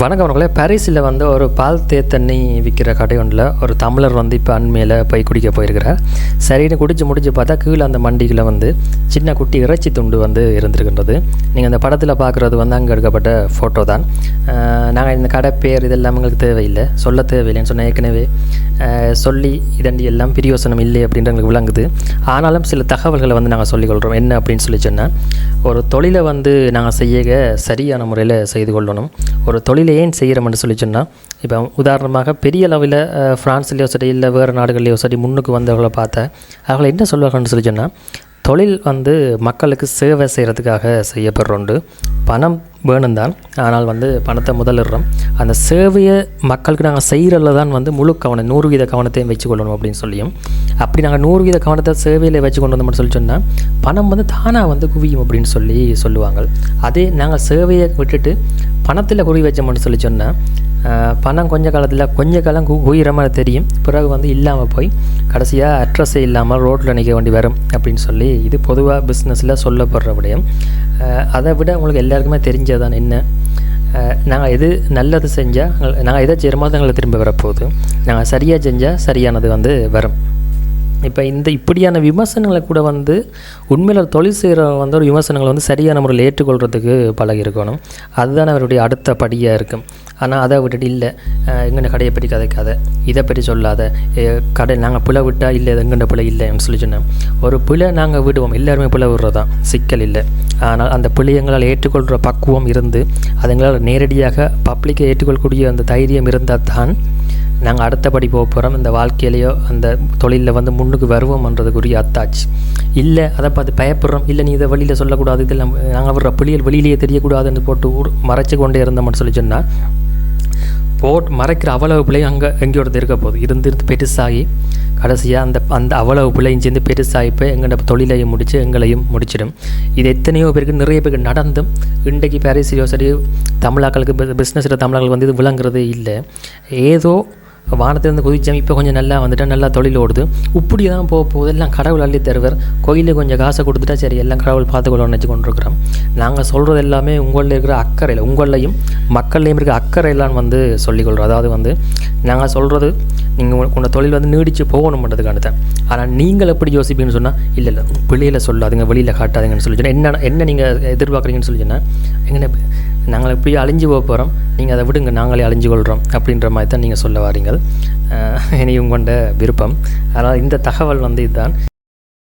வணக்கம் அவர்களே பாரிஸில் வந்து ஒரு பால் தேத்தண்ணி விற்கிற கடை ஒன்றில் ஒரு தமிழர் வந்து இப்போ அண்மையில் போய் குடிக்க போயிருக்கிறார். சரின்னு குடிச்சு முடிச்சு பார்த்தா கீழே அந்த மண்டியில் வந்து சின்ன குட்டி இறைச்சி துண்டு வந்து இருந்திருக்கின்றது. நீங்கள் அந்த படத்தில் பார்க்குறது வந்து அங்கே எடுக்கப்பட்ட ஃபோட்டோ தான். நாங்கள் இந்த கடை பேர் இதெல்லாம் எங்களுக்கு தேவையில்லை. சொல்ல தேவையில்லைன்னு சொன்ன ஏற்கனவே சொல்லி இதண்டி எல்லாம் பிரியோசனம் இல்லை அப்படின்ற எங்களுக்கு விளங்குது. ஆனாலும் சில தகவல்களை வந்து நாங்கள் சொல்லிக்கொள்கிறோம் என்ன அப்படின்னு சொல்லி சொன்னால் ஒரு தொழிலை வந்து நாங்கள் செய்ய சரியான முறையில் செய்து கொள்ளணும். ஒரு தொழில் ஏன் செய்கிறோம்னு சொல்லி சொன்னால் இப்போ உதாரணமாக பெரிய அளவில் ஃப்ரான்ஸ்லேயோ சரி இல்லை வேறு நாடுகள்லையோ சரி முன்னுக்கு வந்தவர்களை பார்த்தா அவங்களை என்ன சொல்லுவாங்கன்னு சொல்லி சொன்னால் தொழில் வந்து மக்களுக்கு சேவை செய்கிறதுக்காக செய்யப்படுறோண்டு பணம் வேணும் தான் ஆனால் வந்து பணத்தை முதலிடுறோம். அந்த சேவையை மக்களுக்கு நாங்கள் செய்கிறதுல தான் வந்து முழு கவனம் நூறு வீத கவனத்தையும் வச்சுக்கொள்ளணும் அப்படின்னு சொல்லியும். அப்படி நாங்கள் நூறு வீத கவனத்தை சேவையில் வச்சு கொண்டு வந்தோம்னு சொல்லி சொன்னால் பணம் வந்து தானாக வந்து குவியும் அப்படின்னு சொல்லி சொல்லுவாங்க. அதே நாங்கள் சேவையை விட்டுட்டு பணத்தில் குவி வச்சோம்னு சொல்லி சொன்னால் பணம் கொஞ்ச காலத்தில் கொஞ்ச காலம் கு- மாதிரி தெரியும். பிறகு வந்து இல்லாமல் போய் கடைசியாக அட்ரஸே இல்லாமல் ரோட்டில் நிற்க வேண்டி வரும் அப்படின்னு சொல்லி இது பொதுவாக பிஸ்னஸில் சொல்லப்படுற விடயம். அதை விட உங்களுக்கு எல்லாருக்குமே தெரிஞ்சதான் என்ன? நாங்கள் எது நல்லது செஞ்சால் நாங்கள் எதை செய்கிறோமோ அது திரும்ப வரப்போகுது? நாங்கள் சரியாக செஞ்சால் சரியானது வந்து வரும். இப்போ இந்த இப்படியான விமர்சனங்களை கூட வந்து உண்மையில் தொழில் செய்கிற வந்து ஒரு விமர்சனங்களை வந்து சரியான முறையில் ஏற்றுக்கொள்கிறதுக்கு பழகி இருக்கணும். அதுதான் அவருடைய அடுத்த படியாக இருக்கும். ஆனால் அதை விட்டுட்டு இல்லை. எங்கண்ட கடையை பற்றி கதைக்காத. இதை பற்றி சொல்லாத. கடை நாங்கள் பிழை விட்டால் இல்லை எங்கண்ட பிழை இல்லைன்னு சொல்லி சொன்னேன். ஒரு பிழை நாங்கள் விடுவோம். எல்லாருமே பிழை விடுறதான் சிக்கல் இல்லை. ஆனால் அந்த பிள்ளைங்களால் எங்களால் ஏற்றுக்கொள்கிற பக்குவம் இருந்து அது எங்களால் நேரடியாக பப்ளிக்கை ஏற்றுக்கொள்ளக்கூடிய அந்த தைரியம் இருந்தால் தான் நாங்கள் அடுத்தபடி போக போகிறோம் இந்த வாழ்க்கையிலையோ அந்த தொழிலில் வந்து முன்னுக்கு வருவோம்ன்றதுக்குரிய அத்தாச்சு இல்லை அதை பார்த்து பயப்படுறோம். இல்லை நீ இதை வெளியில் சொல்லக்கூடாது. இதெல்லாம் நாங்கள் விடுற புள்ளியல் வெளியிலேயே தெரியக்கூடாதுன்னு போட்டு ஊர் மறைச்சு கொண்டே இருந்தோம்னு சொல்லி சொன்னால் போட் மறைக்கிற அவ்வளவு பிள்ளையும் அங்கே எங்கேயோ ஒருத்தர் இருக்க போகுது. இருந்து இருந்து பெருசாகி கடைசியாக அந்த அந்த அவ்வளவு பிள்ளையும் சேர்ந்து பெருசாகி போய் எங்களோட தொழிலையும் முடித்து எங்களையும் முடிச்சிடும். இது எத்தனையோ பேருக்கு நிறைய பேருக்கு நடந்தும் இன்றைக்கு பாரிஸ்லையோ சரி தமிழாக்களுக்கு பிஸ்னஸில் தமிழர்கள் வந்து இது விளங்குறதே இல்லை. ஏதோ வானத்திலிருந்து குதிச்சேன் இப்போ கொஞ்சம் நல்லா வந்துட்டு நல்லா தொழில் ஓடுது. இப்படி தான் போக போகுது எல்லாம் கடவுள் அள்ளி தருவர். கோயிலுக்கு கொஞ்சம் காசை கொடுத்துட்டா சரி எல்லாம் கடவுள் பார்த்துக்கொள்ளணும்னு வச்சு கொண்டிருக்கிறோம் நாங்கள் சொல்கிறது எல்லாமே உங்களில் இருக்கிற அக்கறையில் உங்களையும் மக்கள்லையும் இருக்கிற அக்கறையெல்லாம் வந்து சொல்லிக்கொள்கிறோம் அதாவது வந்து நாங்கள் சொல்கிறது நீங்கள் உங்கள் தொழில் வந்து நீடித்து போகணுன்றதுக்கான தான். ஆனால் நீங்கள் எப்படி யோசிப்பீங்கன்னு சொன்னால் இல்லை இல்லை பிள்ளையில் சொல்லாதுங்க வெளியில் காட்டாதுங்கன்னு சொல்லி சொன்னால் என்ன என்ன நீங்கள் எதிர்பார்க்குறீங்கன்னு சொல்லி சொன்னால் எங்கே நாங்கள் இப்படி அழிஞ்சு போக போகிறோம் நீங்கள் அதை விடுங்க நாங்களே அழிஞ்சு கொள்கிறோம் அப்படின்ற மாதிரி தான் நீங்கள் சொல்ல வாரீங்கள். இனியும் கொண்ட விருப்பம். அதனால் இந்த தகவல் வந்து இதுதான்.